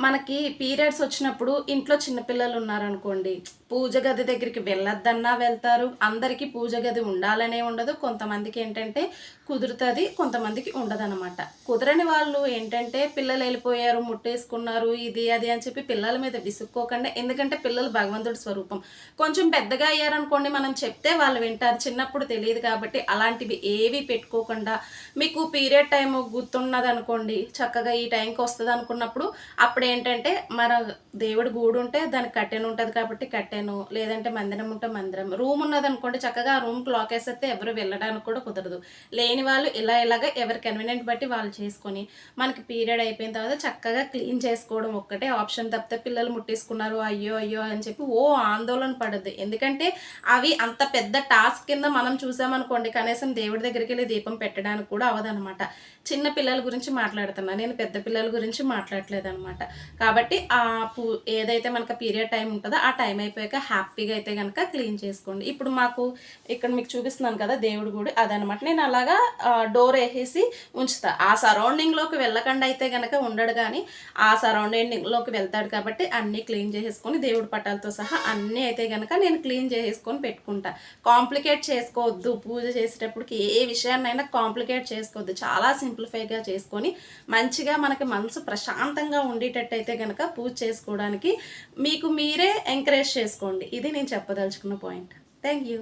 మనకి పీరియడ్స్ వచ్చినప్పుడు ఇంట్లో చిన్నపిల్లలు ఉన్నారనుకోండి పూజ గది దగ్గరికి వెళ్ళొద్దన్నా వెళ్తారు. అందరికీ పూజ గది ఉండాలనే ఉండదు. కొంతమందికి ఏంటంటే కుదురుతుంది కొంతమందికి ఉండదన్నమాట. కుదరని వాళ్ళు ఏంటంటే పిల్లలు వెళ్ళిపోయారు ముట్టేసుకున్నారు ఇది అది అని చెప్పి పిల్లల మీద విసుక్కోకుండా. ఎందుకంటే పిల్లలు భగవంతుడి స్వరూపం. కొంచెం పెద్దగా అయ్యారనుకోండి మనం చెప్తే వాళ్ళు వింటారు. చిన్నప్పుడు తెలియదు కాబట్టి అలాంటివి ఏవి పెట్టుకోకుండా మీకు పీరియడ్ టైం గుర్తున్నది అనుకోండి చక్కగా ఈ టైంకి వస్తుంది అనుకున్నప్పుడు అప్పుడు ఏంటంటే మన దేవుడి గూడు ఉంటే దానికి కట్టెను ఉంటుంది కాబట్టి కట్టెను లేదంటే మందిరం ఉంటే మందిరం. రూమ్ ఉన్నదనుకోండి చక్కగా ఆ రూమ్కి లాక్ వేసేస్తే ఎవరు వెళ్ళడానికి కూడా కుదరదు. లేని వాళ్ళు ఇలా ఇలాగ ఎవరి కన్వీనియంట్ బట్టి వాళ్ళు చేసుకొని మనకి పీరియడ్ అయిపోయిన తర్వాత చక్కగా క్లీన్ చేసుకోవడం ఒక్కటే ఆప్షన్ తప్పితే పిల్లలు ముట్టేసుకున్నారు అయ్యో అయ్యో అని చెప్పి ఓ ఆందోళన పడద్దు. ఎందుకంటే అవి అంత పెద్ద టాస్క్ కింద మనం చూసామనుకోండి కనీసం దేవుడి దగ్గరికి వెళ్ళి దీపం పెట్టడానికి కూడా అవదనమాట. చిన్న పిల్లల గురించి మాట్లాడుతున్నా నేను పెద్ద పిల్లల గురించి మాట్లాడలేదు అనమాట కాబట్టి ఆ పూ ఏదైతే మనకు పీరియడ్ టైం ఉంటుందో ఆ టైం అయిపోయాక హ్యాపీగా అయితే కనుక క్లీన్ చేసుకోండి. ఇప్పుడు మాకు ఇక్కడ మీకు చూపిస్తున్నాను కదా దేవుడి గుడి అదనమాట. నేను అలాగా డోర్ వేసేసి ఉంచుతా. ఆ సరౌండింగ్లోకి వెళ్ళకుండా అయితే కనుక ఉండడు కానీ ఆ సరౌండింగ్లోకి వెళ్తాడు కాబట్టి అన్నీ క్లీన్ చేసేసుకొని దేవుడి పటాలతో సహా అన్నీ అయితే కనుక నేను క్లీన్ చేసేసుకొని పెట్టుకుంటా. కాంప్లికేట్ చేసుకోవద్దు. పూజ చేసేటప్పటికి ఏ విషయాన్నైనా కాంప్లికేట్ చేసుకోవద్దు. చాలా సింప్లిఫైగా చేసుకొని మంచిగా మనకి మనసు ప్రశాంతంగా ఉండేటట్టు అయితే కనుక పూజ చేసుకోవడానికి మీకు మీరే ఎంకరేజ్ చేసుకోండి. ఇది నేను చెప్పదలుచుకున్న పాయింట్. Thank you